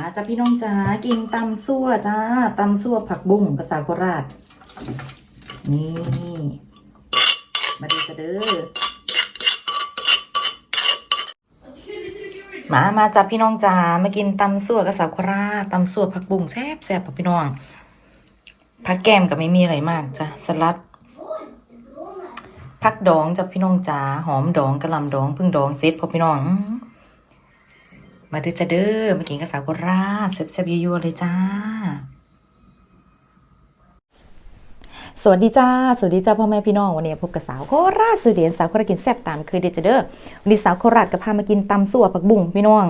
าจ้าพี่น้องจ้ากินตำซั่วจ้าตำซั่วผักบุ้งภาษาโคราช นี่ มาดูจะเด้อมามาจ้าพี่น้องจ้ามากินตำซั่วกับสาโคราชตำซั่วผักบุ้งแซ่บแซ่บพี่น้องผักแกมก็ไม่มีอะไรมากจ้ะสลัดผักดองจ้ะพี่น้องจ้าหอมดองกระลำดองพึ่งดองเซ็ตพอพี่น้องอ มาเด้อจ้าเด้อมากินกับสาวโคราชแซ่บๆยั่วๆเลยจ้า สวัสดีจ้า สวัสดีจ้าพ่อแม่พี่น้องวันนี้พบกับสาวโคราชสุดเดียนสาวโคราชกินแซ่บตามคือเดอจ้าเด้อวันนี้สาวโคราชก็พามากินตำสั่วผักบุ้งพี่น้อง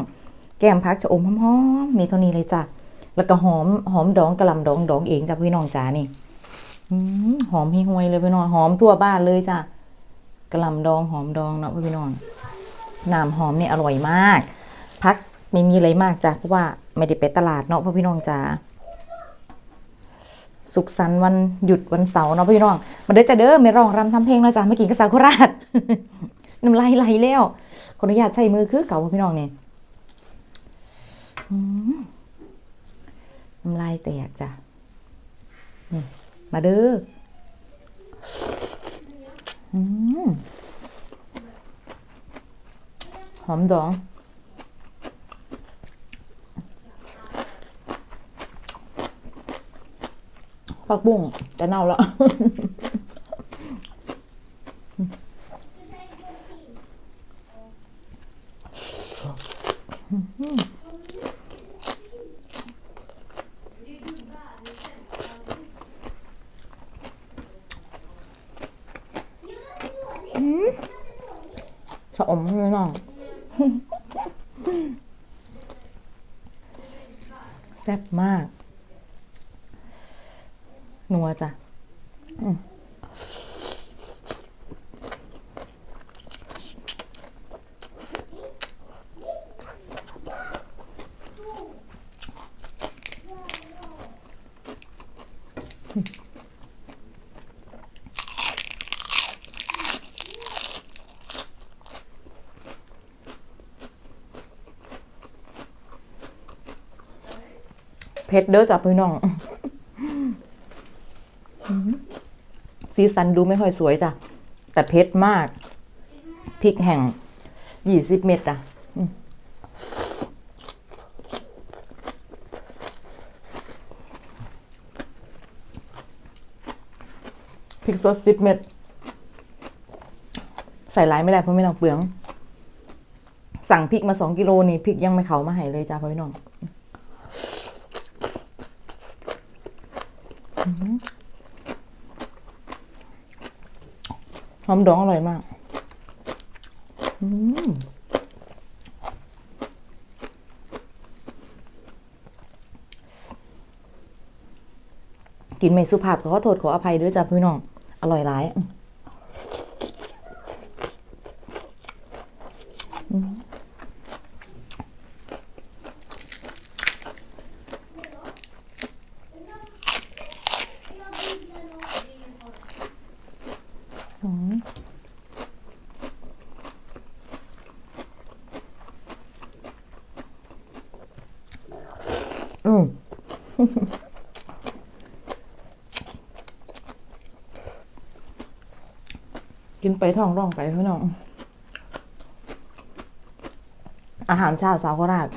แก้มพักจะอมหอมๆมีเท่านี้เลยจ้ะแล้วก็หอมหอมดองกระลำดองดองเองจ้ะพี่น้องจ้านี่อืมหอมหิ้วยเลยพี่น้องหอมทั่วบ้านเลยจ้ะกระลำดองหอมดองเนาะพี่น้องน้ำหอมนี่อร่อยมาก พัก ไม่มีอะไรมากจ้ะเพราะว่าไม่ได้ไปตลาดเนาะพ่อพี่น้องจ้าสุขสันต์วันหยุดวันเสาร์เนาะพี่น้องมาเด้อจ้าเด้อไม่ร้องรำทำเพลงแล้วจ้ะไม่กินกระสาวโคราชน้ำลายไหลแล้วขออนุญาตใช้มือคือเก่าพ่อพี่น้องเนี่ยน้ำลายแตกจ้ะนี่มาเด้อหอมดอง ผักบุ้งจะเน่าแล้วชะอมไม่น้อง แซ่บมาก นัวจ้ะอืม เผ็ดเด้อจ้ะพี่น้อง สีสันดูไม่ค่อยสวยจ้ะ แต่เผ็ดมาก พริกแห้งยี่สิบเม็ดจ้ะพริกสดสิบเม็ด ใส่หลายไม่ได้เพราะไม่ต้องเปลือง สั่งพริกมาสองกิโลนี่พริกยังไม่เขามาให้เลยจ้าพ่อพี่น้อง หอมดองอร่อยมากกินไม่สุภาพขอโทษขออภัยด้วยจ้ะพี่น้อง อร่อยหลายอืมอืม กินไปท้องร่องไปพี่น้อง อาหารเช้าสาวโคราช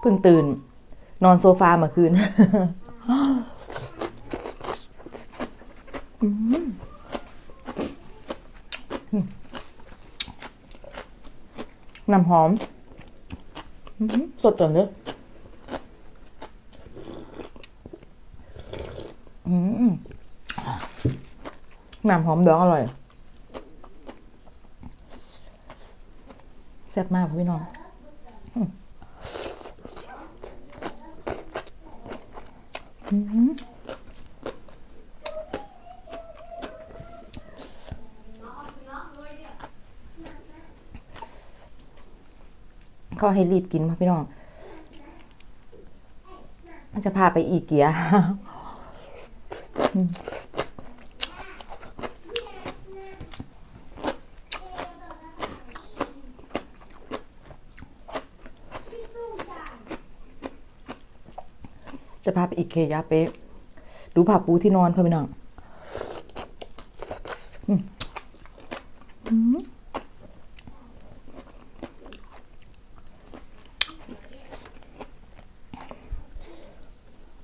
เพิ่งตื่น นอนโซฟาเมื่อคืน น้ำหอมอื้อหือสดจังเลยอืมน้ำหอมดองอร่อยแซ่บมากพี่น้องอืมอื้อหือ เขาให้รีบกินมาพี่น้องจะพาไปอีเกียจะพาไปอีเกียไปดูผ้าปูที่นอนพ่อนพี่น้องอืมอืม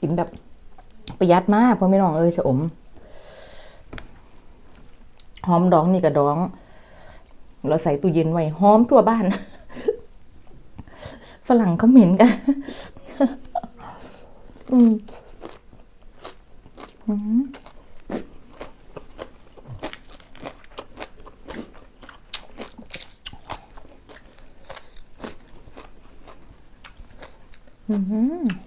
กินแบบ ประหยัดมากเพื่อนพี่น้องเอ้ยชะอมหอมดองนี่กระดอง เราใส่ตู้เย็นไว้หอมทั่วบ้าน ฝรั่งเขาเหม็นกันอืมเพ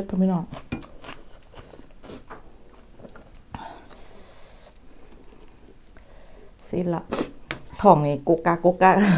ชรพ่อพี่น้องสิละท้องนี่กุกกะกุกกะา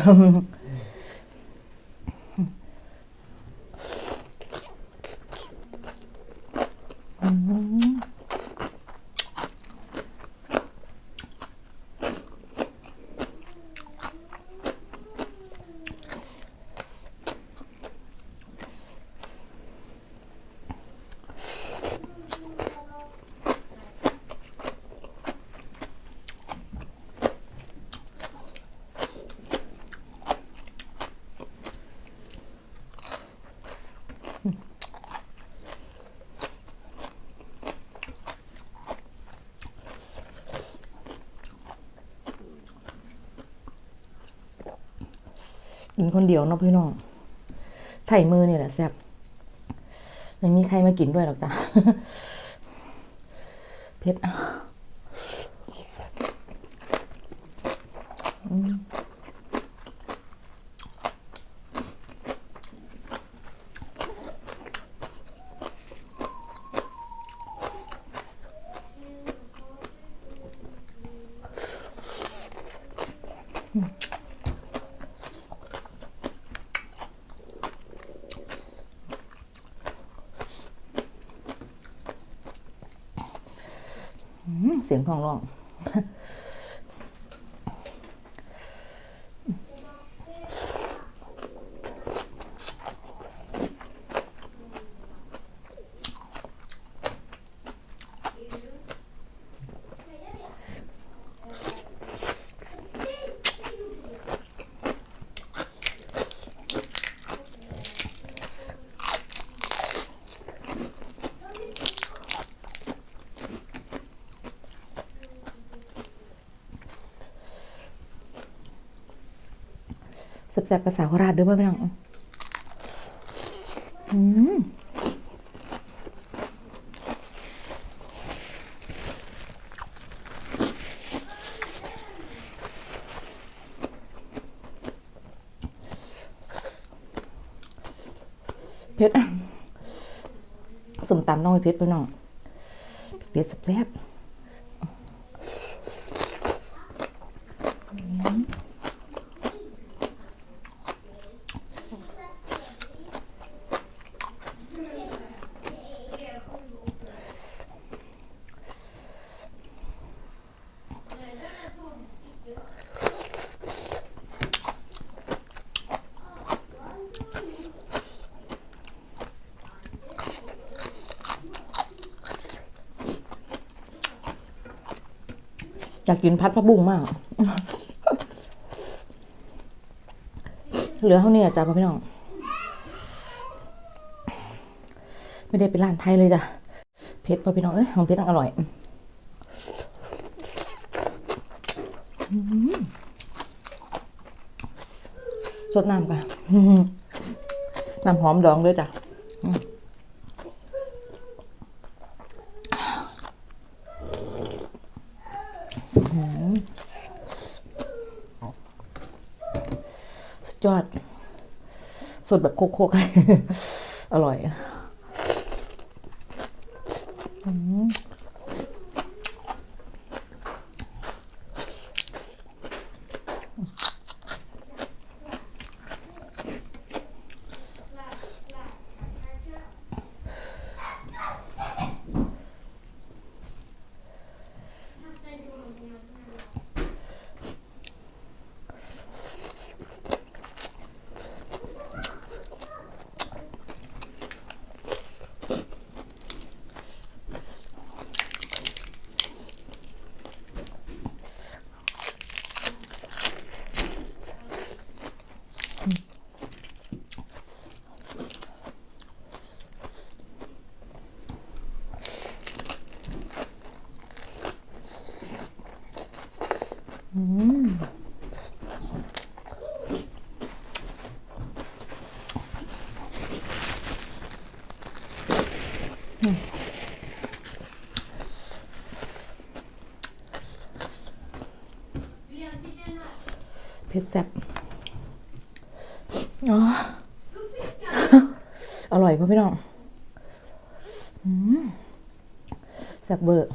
กินคนเดียวเนาะพี่น้องใช้มือนี่แหละแซ่บไม่มีใครมากินด้วยหรอกจ้ะเพ็ด เสียงทองร้อง แซ่บๆภาษาโคราชด้วยป่ะพี่น้องอืมเผ็ดสมตำต้องเผ็ดพี่น้องเผ็ดแซ่บๆ อยากกินพัดพระบุ้งมาก เหลือเท่านี้จ้าพี่น้อง ไม่ได้เป็นร้านไทยเลยจ้ะเพชรพ่อพี่น้อง เอ้ยของเพชรอร่อยสดน้ำกันน้ำหอมดองด้วยจ้ะอืมสุดยอด สดแบบโคกๆอร่อย อ เผ็ดแซ่บอ๋ออร่อยพ่อพี่น้องแซ่บเบอร์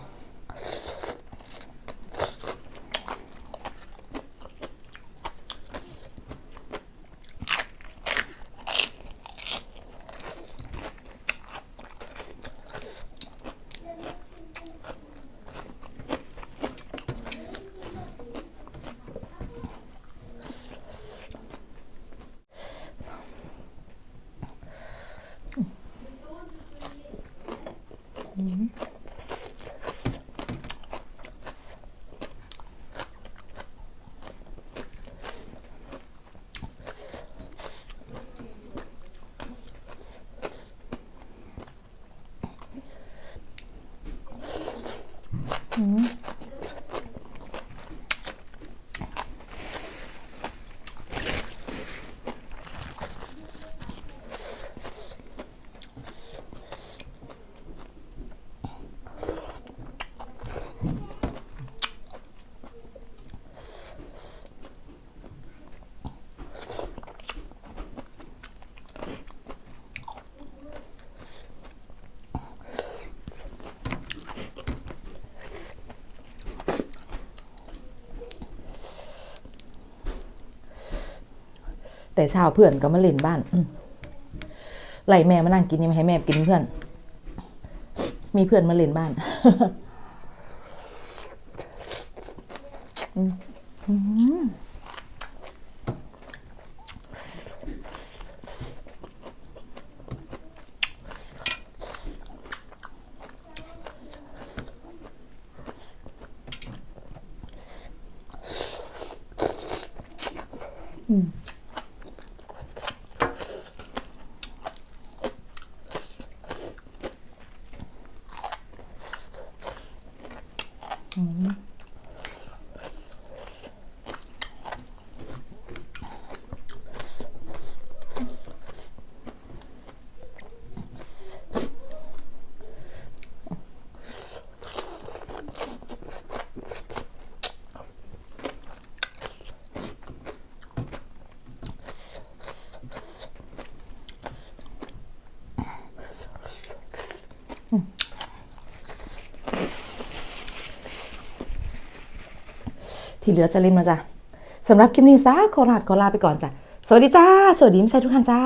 แต่เช้าเพื่อนก็มาเล่นบ้านไล่แม่มานั่งกินนี่ม่ให้แม่กินเพื่อน มีเพื่อนมาเล่นบ้านอืม ที่เหลือจะเล่นมาจ้ะสำหรับคลิปนี้ซะขอลาขอลาไปก่อนจ้ะ สวัสดีจ้า สวัสดีไม่ใช่ทุกท่านจ้า